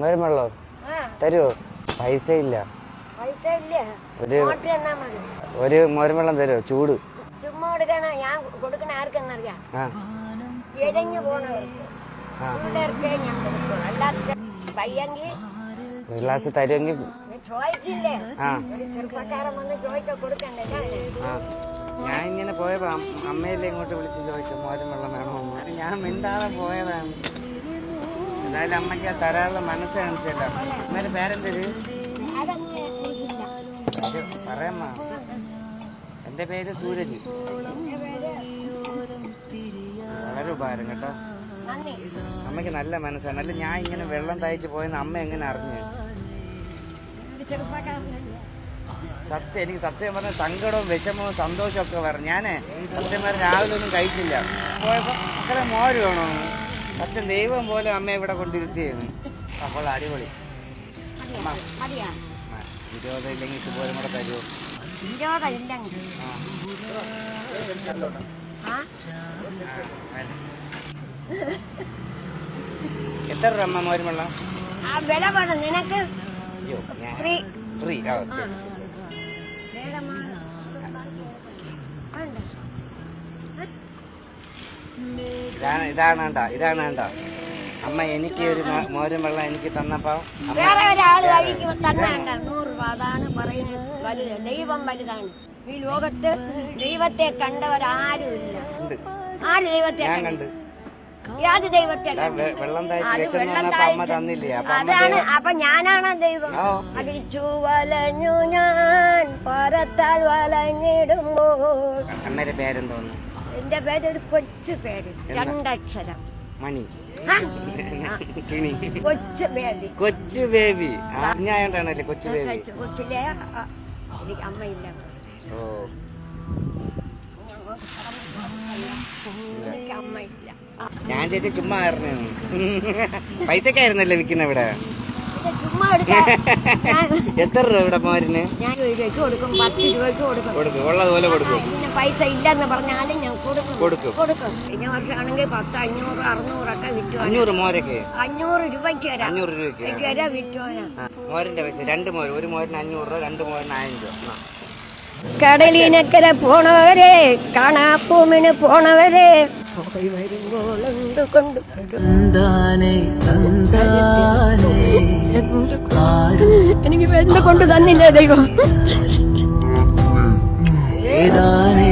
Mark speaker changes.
Speaker 1: മോരും വെള്ളോ തരുമോ പൈസ ഇല്ല ഒരു ഒരു മോരും വെള്ളം തരുമോ ചൂട്.
Speaker 2: ചുമ്മാ കൊടുക്കണ. ഞാൻ കൊടുക്കണ ആർക്കെന്നറിയാം. ഇഴഞ്ഞു പോണവർക്ക്
Speaker 1: ഒരു ഗ്ലാസ് തരുമെങ്കിൽ ഞാൻ ഇങ്ങനെ പോയപ്പോ അമ്മയല്ലേ ഇങ്ങോട്ട് വിളിച്ച് ചോദിച്ചു മോരും വെള്ളം വേണോ ഞാൻ മിണ്ടാതെ പോയതാണ്. എന്തായാലും അമ്മയ്ക്ക് ധാരാളം മനസ്സ് കാണിച്ചല്ലോ. അമ്മേന്റെ പേരെന്തര്? പറയാമ്മ. എന്റെ പേര് സൂരജ്. വളരെ ഉപകാരം കേട്ടോ. അമ്മയ്ക്ക് നല്ല മനസ്സാണ് അല്ല ഞാൻ ഇങ്ങനെ വെള്ളം തയ്ച്ച് പോയെന്ന് അമ്മ എങ്ങനെ അറിഞ്ഞു? സത്യം എനിക്ക് സത്യം പറഞ്ഞ സങ്കടവും വിഷമവും സന്തോഷവും ഒക്കെ പറഞ്ഞു. ഞാനേ സത്യം പറഞ്ഞ രാവിലെ ഒന്നും കഴിച്ചില്ല. പോയപ്പോ അത്ര മോര് വേണമെന്ന് സത്യം ദൈവം പോലെ അമ്മ ഇവിടെ കൊണ്ടിരുത്തിയാണ് അപ്പോൾ അടിപൊളി. ഇരുപത് ഇല്ലെങ്കിൽ ഇതുപോലെ കൂടെ തരുമോ എത്ര രൂപ അമ്മ മോരും വെള്ളം
Speaker 2: വില വേണം നിനക്ക് ഫ്രീ.
Speaker 1: ആ ശരി ഇതാണ് ഇതാണ് കേട്ടോ ഇതാണ് കേട്ടോ അമ്മ എനിക്ക് ഒരു മോരും വെള്ളം എനിക്ക് തന്നപ്പോ
Speaker 2: വേറെ ഒരാൾ കഴിക്കും തന്നെയല്ല നൂറ് രൂപ അതാണ് പറയുന്നത്. വലുത് ദൈവം വലുതാണ്. ഈ ലോകത്ത് ദൈവത്തെ കണ്ടവരാരും
Speaker 1: ഇല്ല
Speaker 2: ആര് ദൈവത്തെ കണ്ടു? ഏത് ദൈവത്തെ
Speaker 1: ആ വെള്ളം അമ്മ തന്നില്ലേ?
Speaker 2: അതാണ് അപ്പൊ ഞാനാണ് ദൈവം. അടിച്ചു വലഞ്ഞു ഞാൻ പരത്താൽ വലഞ്ഞിടുമ്പോൾ
Speaker 1: അമ്മയുടെ പേരെന്തോന്നു?
Speaker 2: എന്റെ പേര് ഒരു കൊച്ചു പേര്. രണ്ടക്ഷരം.
Speaker 1: മണി. കിണി.
Speaker 2: കൊച്ചു ബേബി.
Speaker 1: കൊച്ചു ബേബി. അറിഞ്ഞായോണ്ടാണല്ലേ കൊച്ചു ബേബി?
Speaker 2: കൊച്ചിലെ എനിക്ക് അമ്മയില്ല.
Speaker 1: ഓ.
Speaker 2: അമ്മയില്ല.
Speaker 1: ഞാൻ ചേച്ചി ചുമ്മാ ആയിരുന്നു. പൈസക്കായിരുന്നല്ലേ വിൽക്കുന്ന ഇവിടെ
Speaker 2: ഇത് ചുമ്മാ എടുക്കാൻ ഞാൻ-
Speaker 1: എത്ര രൂപ ഇവിടെ മോരിന്?
Speaker 2: ഞാൻ ഒരു രൂപയ്ക്ക് കൊടുക്കും പത്ത് രൂപയ്ക്ക് കൊടുക്കും.
Speaker 1: കൊടുക്കും. ഉള്ളതുപോലെ കൊടുക്കും.
Speaker 2: ഇതിന് പൈസ ഇല്ലെന്ന് പറഞ്ഞാലും ഞാൻ കൊടുക്കും.
Speaker 1: കൊടുക്കും.
Speaker 2: കൊടുക്കും. കഴിഞ്ഞ വർഷമാണെങ്കിൽ പത്ത് അഞ്ഞൂറ് അറുന്നൂറൊക്കെ വിറ്റു
Speaker 1: അഞ്ഞൂറ് മോരൊക്കെ?
Speaker 2: അഞ്ഞൂറ് രൂപയ്ക്ക് വരാം.
Speaker 1: അഞ്ഞൂറ് രൂപയ്ക്ക്
Speaker 2: വരെ. വിറ്റോനാ
Speaker 1: ആ, മോരിന്റെ പൈസ രണ്ട് മോര്. ഒരു മോരിന് അഞ്ഞൂറ് രൂപ രണ്ട് മോരിന് ആയിരം രൂപ.
Speaker 2: കടലിനക്കര പോണവരെ കാണാപ്പൂമിന് പോണവരെ പോയി വരുമ്പോൾ എന്ത് കൊണ്ട് എനിക്ക് എന്ത് കൊണ്ട് തന്നില്ലേ ദൈവം?
Speaker 3: ഏതാനേ